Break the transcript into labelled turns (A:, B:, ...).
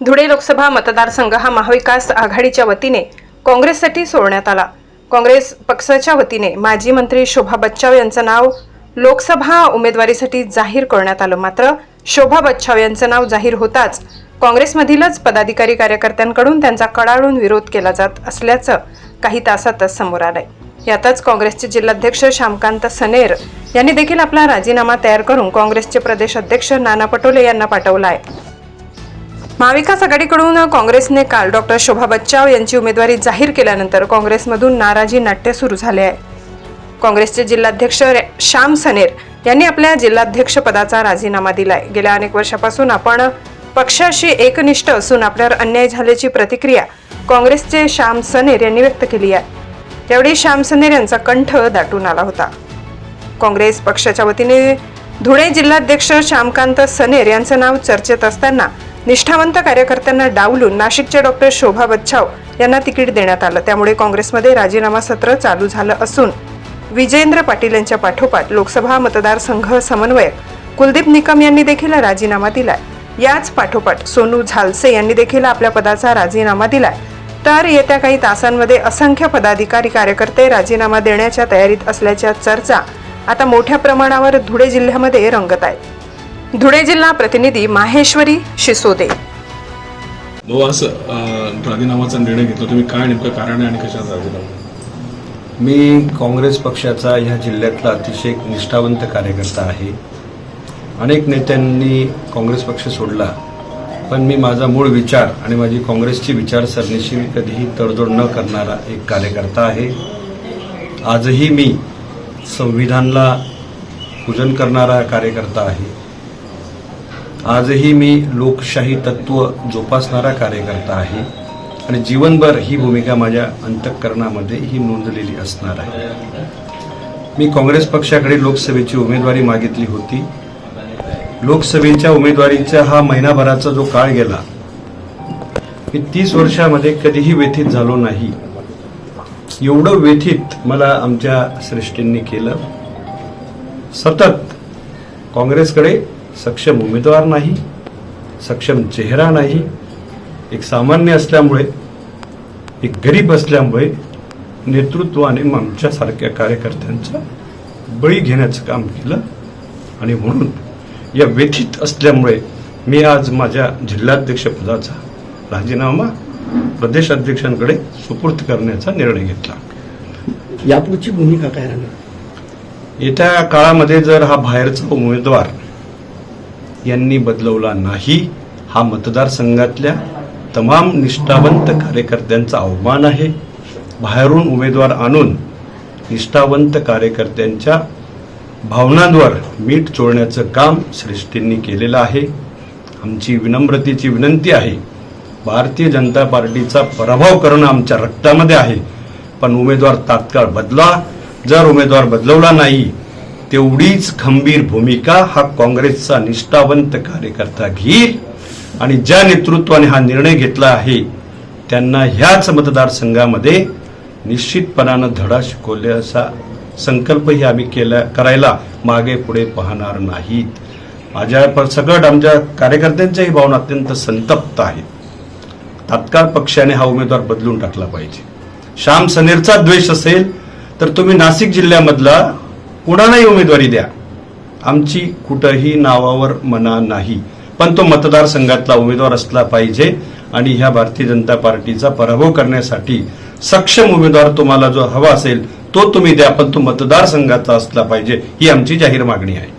A: धुळे लोकसभा मतदारसंघ हा महाविकास आघाडीच्या वतीने काँग्रेससाठी सोडण्यात आला. काँग्रेस पक्षाच्या वतीने माजी मंत्री शोभा बच्चाव यांचं नाव लोकसभा उमेदवारीसाठी जाहीर करण्यात आलं. मात्र शोभा बच्चाव यांचं नाव जाहीर होताच काँग्रेसमधीलच पदाधिकारी कार्यकर्त्यांकडून त्यांचा कडाडून विरोध केला जात असल्याचं काही तासातच समोर आलंय. यातच काँग्रेसचे जिल्हाध्यक्ष श्यामकांत सनेर यांनी देखील आपला राजीनामा तयार करून काँग्रेसचे प्रदेश अध्यक्ष नाना पटोले यांना पाठवला आहे. महाविकास आघाडीकडून काँग्रेसने काल डॉक्टर शोभा बच्चाव यांची उमेदवारी जाहीर केल्यानंतर काँग्रेसमधून नाराजी नाट्य सुरू झाले आहे. काँग्रेसचे जिल्हाध्यक्ष श्याम सनेर यांनी आपल्या जिल्हाध्यक्ष पदाचा राजीनामा दिलाय. गेल्या अनेक वर्षापासून आपण पक्षाशी एकनिष्ठ असून आपल्यावर अन्याय झाल्याची प्रतिक्रिया काँग्रेसचे श्याम सनेर यांनी व्यक्त केली आहे. त्यावेळी श्याम सनेर यांचा कंठ दाटून आला होता. काँग्रेस पक्षाच्या वतीने धुळे जिल्हाध्यक्ष श्यामकांत सनेर यांचं नाव चर्चेत असताना निष्ठावंत कार्यकर्त्यांना डावलून नाशिकचे डॉक्टर शोभा बच्छाव यांना तिकीट देण्यात आलं. त्यामुळे काँग्रेसमध्ये राजीनामा सत्र चालू झालं असून विजेंद्र पाटील यांच्या पाठोपाठ लोकसभा मतदारसंघ समन्वयक कुलदीप निकम यांनी देखील राजीनामा दिलाय. याच पाठोपाठ सोनू झालसे यांनी देखील आपल्या पदाचा राजीनामा दिलाय. तर येत्या काही तासांमध्ये असंख्य पदाधिकारी कार्यकर्ते राजीनामा देण्याच्या तयारीत असल्याच्या चर्चा आता मोठ्या प्रमाणावर धुळे जिल्ह्यामध्ये रंगत आहेत. धुळे जिल्हा प्रतिनिधी माहेश्वरी शिसोदे.
B: भाऊ असं अं, राजीनामाचा निर्णय घेतला. तुम्ही काय नेमकं कारण आहे आणि कशाचा राजीनामा
C: मी काँग्रेस पक्षाचा ह्या जिल्ह्यातला अतिशय एक निष्ठावंत कार्यकर्ता आहे. अनेक नेत्यांनी काँग्रेस पक्ष सोडला पण मी माझा मूळ विचार आणि माझी काँग्रेसची विचारसरणीशी मी कधीही तडजोड न करणारा एक कार्यकर्ता आहे. आजही मी संविधानला पूजन करणारा कार्यकर्ता आहे. आजही मी लोकशाही तत्व जोपासणारा कार्यकर्ता आहे आणि जीवनभर ही भूमिका माझ्या अंतःकरणामध्ये ही नोंदलेली असणार आहे. मी काँग्रेस पक्षाकडे लोकसभेची उमेदवारी मागितली होती. लोकसभेच्या उमेदवारीचा हा महिनाभराचा जो काळ गेला मी तीस वर्षामध्ये कधीही व्यथित झालो नाही. एवढं व्यथित मला आमच्या श्रेष्ठींनी केलं. सतत काँग्रेसकडे सक्षम उमेदवार नाही सक्षम चेहरा नाही एक सामान्य असल्यामुळे एक गरीब असल्यामुळे नेतृत्वाने आमच्यासारख्या कार्यकर्त्यांचा बळी घेण्याचं काम केलं. आणि म्हणून या व्यथित असल्यामुळे मी आज माझ्या जिल्हाध्यक्षपदाचा राजीनामा प्रदेश अध्यक्षांकडे सुपूर्द करण्याचा निर्णय घेतला.
D: यापुढची भूमिका काय राहणार?
C: येत्या काळामध्ये जर हा बाहेरचा उमेदवार यांनी बदलवला नाही हा मतदारसंघातल्या तमाम निष्ठावंत कार्यकर्त्यांचा अवमान आहे. बाहेरून उमेदवार आणून निष्ठावंत कार्यकर्त्यांच्या भावनांवर मीठ चोळण्याचं काम श्रेष्ठींनी केलेलं आहे. आमची विनम्रतेची विनंती आहे भारतीय जनता पार्टीचा पराभव करणं आमच्या रक्तामध्ये आहे. पण उमेदवार तात्काळ बदला. जर उमेदवार बदलवला नाही तेवढीच खंबीर भूमिका हा काँग्रेसचा निष्ठावंत कार्यकर्ता घेईल. आणि ज्या नेतृत्वाने हा निर्णय घेतला आहे त्यांना ह्याच मतदारसंघामध्ये निश्चितपणानं धडा शिकवल्याचा संकल्पही आम्ही केला करायला मागे पुढे पाहणार नाहीत. माझ्या प- आमच्या कार्यकर्त्यांच्याही भावना अत्यंत संतप्त आहेत. तात्काळ पक्षाने हा उमेदवार बदलून टाकला पाहिजे. श्याम सनेरचा द्वेष असेल तर तुम्ही नाशिक जिल्ह्यामधला कुणालाही उमेदवारी द्या. आमची कुठंही नावावर मना नाही. पण तो मतदारसंघातला उमेदवार असला पाहिजे आणि ह्या भारतीय जनता पार्टीचा पराभव करण्यासाठी सक्षम उमेदवार तुम्हाला जो हवा असेल तो तुम्ही द्या. पण तो मतदारसंघाचा असला पाहिजे ही आमची जाहीर मागणी आहे.